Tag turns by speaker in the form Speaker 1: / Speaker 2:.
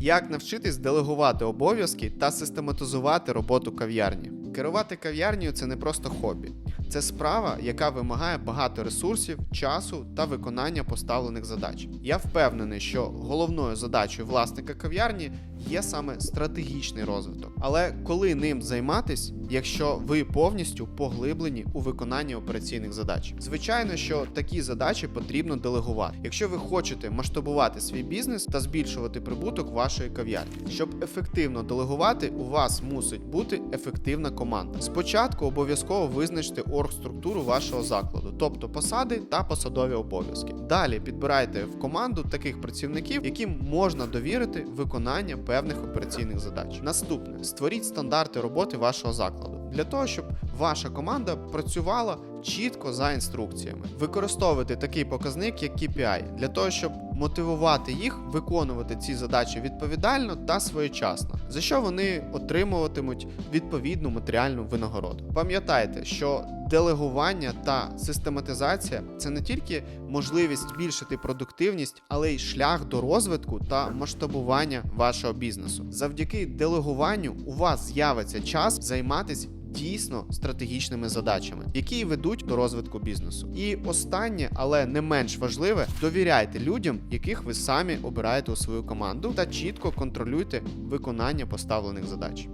Speaker 1: Як навчитись делегувати обов'язки та систематизувати роботу кав'ярні? Керувати кав'ярнею це не просто хобі. Це справа, яка вимагає багато ресурсів, часу та виконання поставлених задач. Я впевнений, що головною задачею власника кав'ярні є саме стратегічний розвиток. Але коли ним займатись, якщо ви повністю поглиблені у виконанні операційних задач? Звичайно, що такі задачі потрібно делегувати, якщо ви хочете масштабувати свій бізнес та збільшувати прибуток вашої кав'ярні. Щоб ефективно делегувати, у вас мусить бути ефективна команда. Спочатку обов'язково визначте оргструктуру вашого закладу, тобто посади та посадові обов'язки. Далі підбирайте в команду таких працівників, яким можна довірити виконання певних операційних задач. Наступне створіть стандарти роботи вашого закладу для того, щоб ваша команда працювала чітко за інструкціями. Використовуйте такий показник, як KPI, для того, щоб мотивувати їх виконувати ці задачі відповідально та своєчасно, за що вони отримуватимуть відповідну матеріальну винагороду. Пам'ятайте, що делегування та систематизація це не тільки можливість збільшити продуктивність, але й шлях до розвитку та масштабування вашого бізнесу. Завдяки делегуванню у вас з'явиться час займатися дійсно стратегічними задачами, які ведуть до розвитку бізнесу. І останнє, але не менш важливе, довіряйте людям, яких ви самі обираєте у свою команду, та чітко контролюйте виконання поставлених задач.